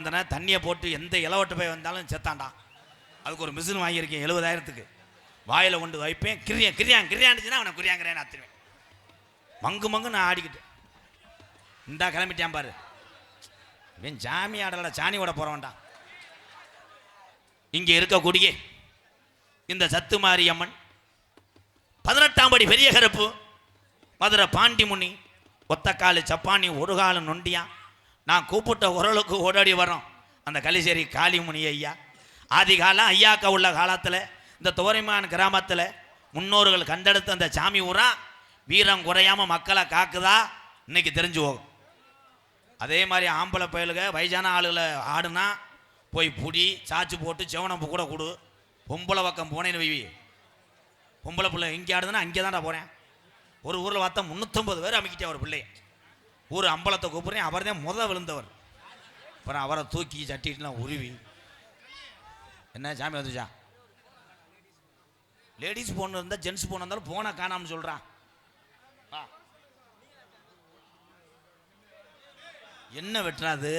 இருந்தனா தண்ணியை போட்டு எந்த இலவட்ட போய் வந்தாலும் செத்தான்டா. அதுக்கு ஒரு மிஷின் வாங்கியிருக்கேன் எழுபதாயிரத்துக்கு. வாயில் கொண்டு வைப்பேன் கிரியா கிரியான் கிரியாண்டுச்சுன்னா அவனை குறியாங்கிறேன் அத்துருவேன். மங்கு மங்கு நான் ஆடிக்கிட்டு. இந்தா கிளம்பிட்டேன் பாரு. இவன் ஜாமி ஆடல சாணி ஓட போகிறவன்டா இங்கே இருக்கக்கூடிய இந்த சத்து மாரியம்மன் பதினெட்டாம் படி பெரிய கருப்பு மதுரை பாண்டிமுனி ஒத்தக்காலு சப்பானி ஒரு காலம் நொண்டியான் நான் கூப்பிட்ட உரலுக்கு ஓடாடி வரோம் அந்த கலிசேரி காளிமுனி ஐயா. ஆதி காலம் ஐயாக்கா உள்ள காலத்தில் இந்த துவரைமான் கிராமத்தில் முன்னோர்கள் கண்டெடுத்த அந்த சாமி ஊரா வீரம் குறையாம மக்களை காக்குதா? இன்னைக்கு தெரிஞ்சு போகும். அதே மாதிரி ஆம்பளை பயலுக வயசான ஆளுகளை ஆடுனா போய் புடி சாச்சு போட்டு செவனம்பு கூட கொடு. பொம்பளை பக்கம் போனேன்னு வைவி பொம்பளை பிள்ளை இங்கே ஆடுதுன்னா அங்கே தான்டா போகிறேன் ஒரு ஊரில் பார்த்தா முந்நூற்றம்பது பேர் அமைக்கிட்டேன் ஒரு பிள்ளையை. ஒரு அம்பலத்தை கூப்பிட்றேன். அவர் தான் முத விழுந்தவர். அப்புறம் அவரை தூக்கி சட்டிட்டுலாம் உருவி. என்ன சாமி வந்துச்சா? லேடிஸ் பொண்ணு இருந்தால் ஜென்ஸ் பொண்ணு இருந்தாலும் போனை காணாமல் சொல்கிறான் என்ன வெட்டுறாது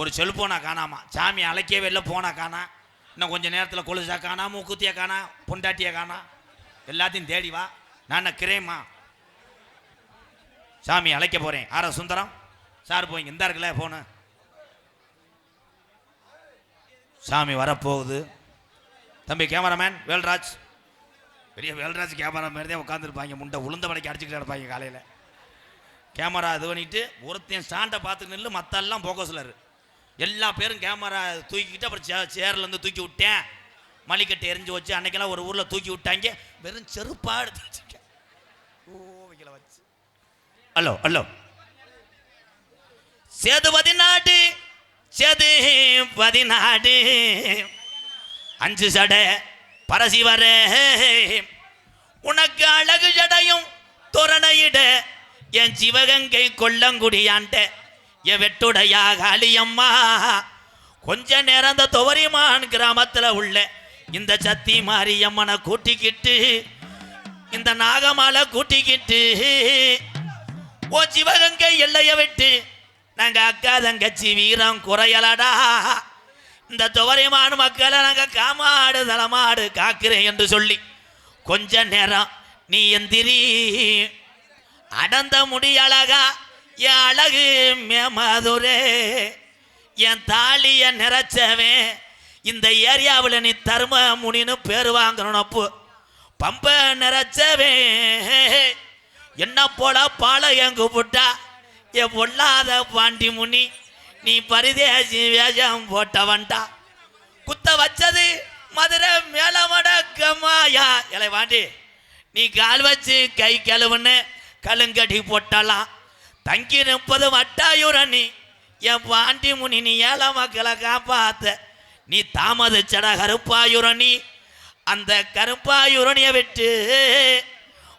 ஒரு செல்போனா காணாமா? சாமி அழைக்கவே இல்லை போனா காணா. இன்னும் கொஞ்சம் நேரத்தில் கொலுசா காணா மூக்குத்தியா காணா பொண்டாட்டியா காணா. எல்லாத்தையும் தேடி வா. நான் கிரேமா? சாமி அழைக்க போகிறேன் ஆர சுந்தரம்? சார் போய் இந்த இருக்குல்ல போனு. சாமி வரப்போகுது. தம்பி கேமராமேன் வேல்ராஜ். பெரிய வேல்ராஜ் கேமரா மாதிரி தான் உட்காந்துருப்பாங்க முண்டை உளுந்த வடைக்கு அடிச்சுக்கிட்டு இருப்பாங்க காலையில். கேமரா இது பண்ணிட்டு ஒருத்தன் ஸ்டாண்டை பார்த்து நில்லு மற்றெல்லாம் போக இரு. எல்லா பேரும் கேமரா தூக்கிக்கிட்டு அப்புறம் சே சேர்லேருந்து தூக்கி விட்டேன். மளிக்கட்டை எரிஞ்சு வச்சு அன்னைக்கெல்லாம் ஒரு ஊரில் தூக்கி விட்டாங்க. வெறும் செருப்பா எடுத்து வச்சுக்க ஓ ஹலோ ஹலோ சேது பதினாடு சேது பதினாடு அஞ்சு சடை பரசி வர. உனக்கு அழகு ஜடையும் துரணையிட என் சிவகங்கை கொல்லங்குடியாண்ட என் வெட்டுடையா காளியம்மா. கொஞ்ச நேரம் அந்த துவரிமான் கிராமத்தில் உள்ள இந்த சத்தி மாரியம்மனை கூட்டிக்கிட்டு இந்த நாகமாலை கூட்டிக்கிட்டு ஓ சிவகங்கை எல்லைய விட்டு நாங்க அக்கா தங்கச்சி வீரம் குறையலடா. இந்த துவரைமான மக்களை நாங்க காமாடு தலமாடு காக்கிறேன் என்று சொல்லி கொஞ்ச நேரம் நீ எந்திரி. அடந்த முடி அழகா என் அழகு மேமதுரே. என் தாலிய நிறைச்சவன் இந்த ஏரியாவில் நீ தர்ம முனின்னு பேர் வாங்கணும் அப்போ பம்ப நிறைச்சவன் என்ன போல பாளையம் கூப்பிட்டா? என் பொல்லாத பாண்டி முனி நீ பரிதேசி வேஷம் போட்டவன்டா. குத்த வச்சது மதுரை மேலமடக்கமாயா. இலை வாண்டி நீ கால் வச்சு கை கழுவுன்னு கலுங்கடி போட்டலாம். தங்கி நிற்பது வட்டாயுரணி என் பாண்டி முனி நீ ஏழை மக்களை காப்பாத்த. நீ தாமதிச்சட கருப்பாயுரணி அந்த கருப்பாயுரணியை விட்டு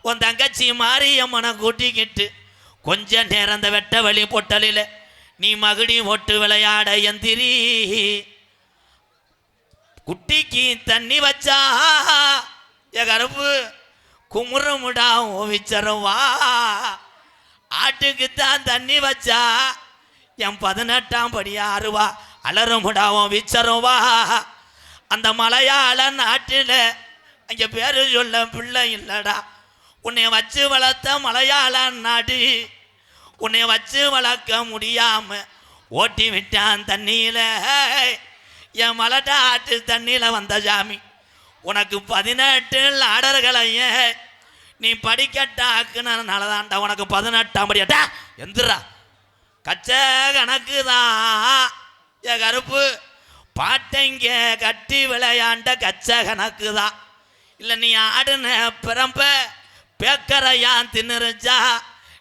உன் தங்கச்சி மாரியம்மனை கூட்டிக்கிட்டு கொஞ்ச நேரம் அந்த வெட்ட வழி பொட்டலில் நீ மகிடி ஒட்டு விளையாட எந்திரி. குட்டிக்கு தண்ணி வச்சா என் கருப்பு குமுறமுடா ஓவிச்சரவா. வா ஆட்டுக்கு தான் தண்ணி வச்சா என் பதினெட்டாம் படி ஆறுவா. அலறுமுடாவும் விச்சரவா வா அந்த மலையாள நாட்டில் அங்கே பேரு சொல்ல பிள்ளை இல்லைடா. உன்னை வச்சு வளர்த்த மலையாள நாடு உன்னை வச்சு வளர்க்க முடியாம ஓட்டி விட்டான் தண்ணியில். என் மலட்டா ஆட்டு தண்ணியில் வந்த சாமி. உனக்கு பதினெட்டு ஆடர்களையும் நீ படிக்கட்டாக்குனால தான்டா உனக்கு பதினெட்டாம் படியாட்டா எந்திரா. கச்ச கணக்கு தான் என் கருப்பு பாட்டைங்க கட்டி விளையாண்ட கச்ச கணக்கு தான் இல்லை நீ ஆடுன பிறம்ப பேக்கரையான் தின்னுருச்சா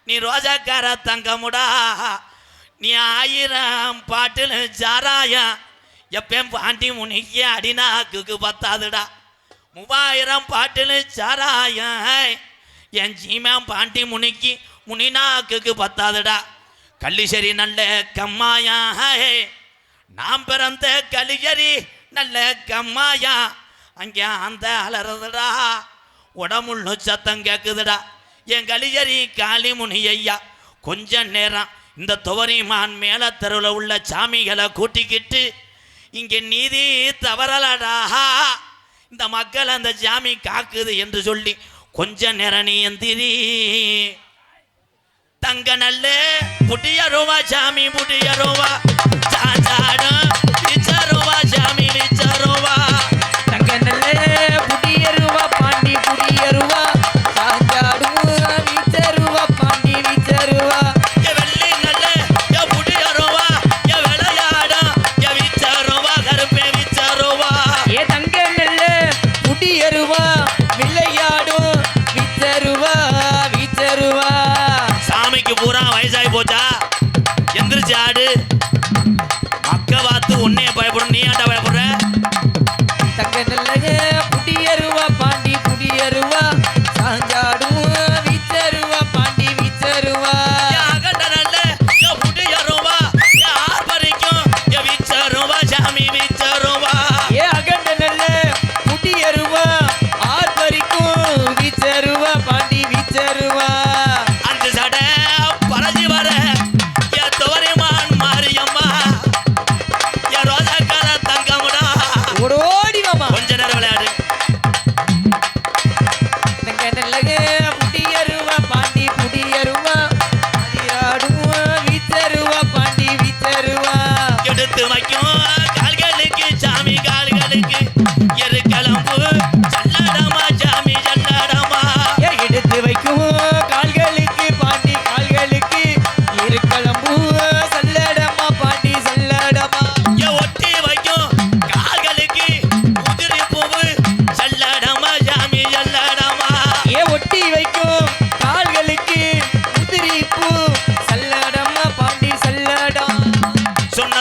நீ ரோஜாக்கார தங்கமுடா. நீ ஆயிரம் பாட்டில் சாராயம் எப்பயும் பாண்டி முனிக்கு அடிநாக்குக்கு பத்தாதுடா. மூவாயிரம் பாட்டில் சாராயம் என் ஜீமன் பாண்டி முனிக்கு முனிநாக்குக்கு பத்தாதுடா. கள்ளிசரி நல்ல கம்மாயா நாம் பிறந்த கலிகரி நல்ல கம்மாயா அங்கே அந்த அலறதுடா. உடம்புள்ள சத்தம் கேட்குதுடா என் கலிஜரி காளிமுனி ஐயா கொஞ்ச நேரம் இந்த துவரிமான் மேல தெருவில் உள்ள சாமிகளை கூட்டிக்கிட்டு இங்கே நீதி தவறலடா. இந்த மக்கள் அந்த சாமி காக்குது என்று சொல்லி கொஞ்ச நேரம் நீ எந்திரி. தங்க நல்ல புட்டியருவா சாமி புட்டியருவா. நல்லது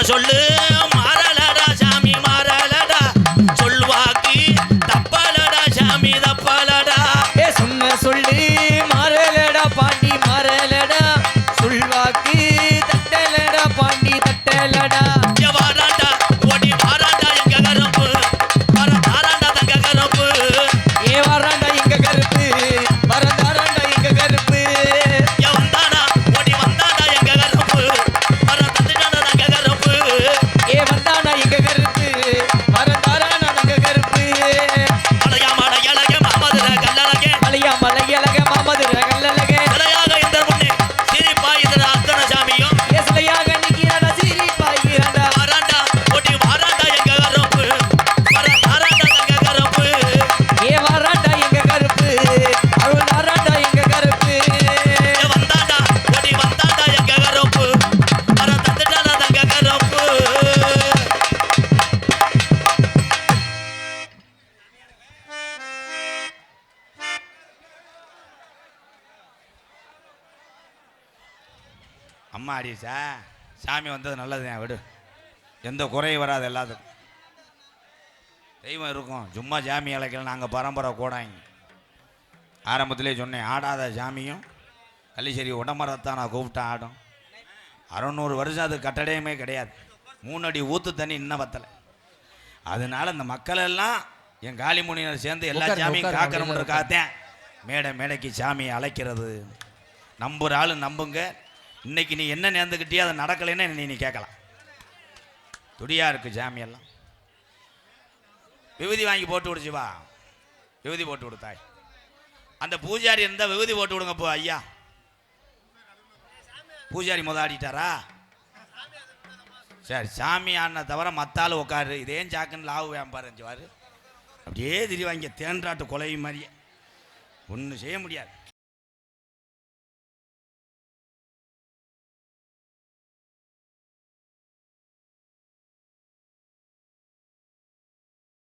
சொல்லு. அம்மா அடிச்சா சாமி வந்தது நல்லதுதான் விடு. எந்த குறையும் வராது எல்லாத்துக்கும். தெய்வம் இருக்கும். சும்மா சாமி அழைக்கல நாங்கள் பரம்பரை கூடாங்க ஆரம்பத்திலே சொன்னேன் ஆடாத சாமியும். கள்ளிச்சேரி உடம்பரத்தான் நான் கூப்பிட்டேன் ஆடும். அறநூறு வருஷம் அது கட்டடையுமே கிடையாது. மூணு அடி ஊத்து தண்ணி இன்னும் பத்தலை. அதனால இந்த மக்கள் எல்லாம் என் காளிமுனியினர் சேர்ந்து எல்லா சாமியும் உட்காருங்க, காக்கணும்ன்றக்காகத்தான் மேடை மேடைக்கு சாமியை அழைக்கிறது. நம்புற ஆளு நம்புங்க. இன்னைக்கு நீ என்ன நேர்ந்துக்கிட்டியோ அது நடக்கலைன்னா நீ நீ கேட்கலாம். துடியா இருக்கு ஜாமியெல்லாம் விபூதி வாங்கி போட்டு விடுச்சு வா. விபூதி போட்டு கொடுத்தாய் அந்த பூஜாரி இருந்தால் விபூதி போட்டு விடுங்க போ ஐயா. பூஜாரி முத ஆடிட்டாரா? சரி சாமி ஆடின தவிர மத்தாள் உட்காரு. இதே சாக்குன்னு லாவு வேம்பாரு வாரு அப்படியே திரி வாங்கி தேன்றாட்டு கொலை மாதிரியே ஒன்றும் செய்ய முடியாது.